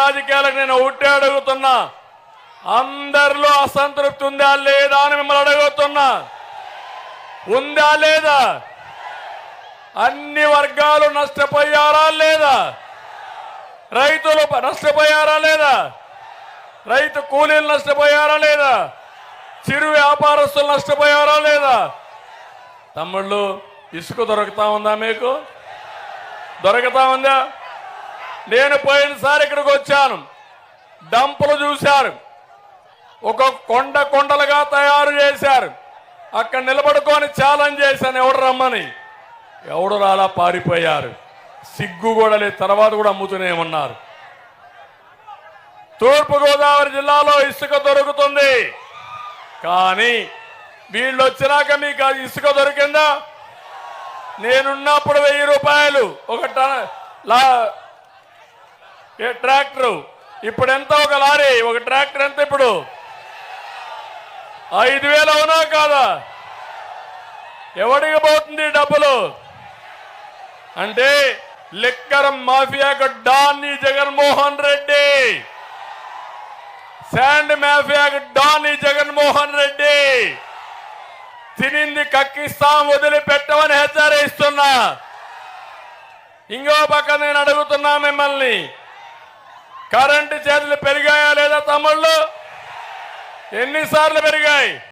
రాజకీయాలకు నేను ఒకటే అడుగుతున్నా. అందరిలో అసంతృప్తి ఉందా లేదా అని మిమ్మల్ని అడుగుతున్నా. ఉందా లేదా? అన్ని వర్గాలు నష్టపోయారా లేదా? రైతులు నష్టపోయారా లేదా? రైతు కూలీలు నష్టపోయారా లేదా? చిరు వ్యాపారస్తులు నష్టపోయారా లేదా? తమ్ముళ్ళు ఇసుక దొరుకుతా ఉందా మీకు? దొరకతా ఉందా? నేను పోయినసారి ఇక్కడికి వచ్చాను. డంపులు చూశారు. ఒక కొండ కొండలుగా తయారు చేశారు. అక్కడ నిలబడుకొని ఛాలెంజ్ చేశాను ఎవడు రమ్మని. ఎవడు రాలా పారిపోయారు. సిగ్గు కూడా లేదు తర్వాత కూడా అమ్ముతూనే ఉన్నారు. తూర్పుగోదావరి జిల్లాలో ఇసుక దొరుకుతుంది. కానీ వీళ్ళు వచ్చినాక మీకు ఆ ఇసుక దొరికిందా? నేనున్నప్పుడు వెయ్యి రూపాయలు ఒక టన్ లా ఏ ట్రాక్టర్? ఇప్పుడు ఎంత ఒక లారీ? ఒక ట్రాక్టర్ ఎంత ఇప్పుడు? ఐదు వేలు అవునా కాదా? ఎవడికి పోతుంది డబ్బులు? అంటే లిక్కర్ మాఫియాకు డాన్ జగన్మోహన్ రెడ్డి. శాండ్ మాఫియాకు డాన్ జగన్మోహన్ రెడ్డి. తినింది కక్కిస్తాం వదిలిపెట్టమని హెచ్చరిస్తున్నా. ఇంకో పక్క నేను అడుగుతున్నా మిమ్మల్ని. కరెంటు ఛార్జీలు పెరిగాయా లేదా తమ్ముళ్ళు? ఎన్నిసార్లు పెరిగాయి?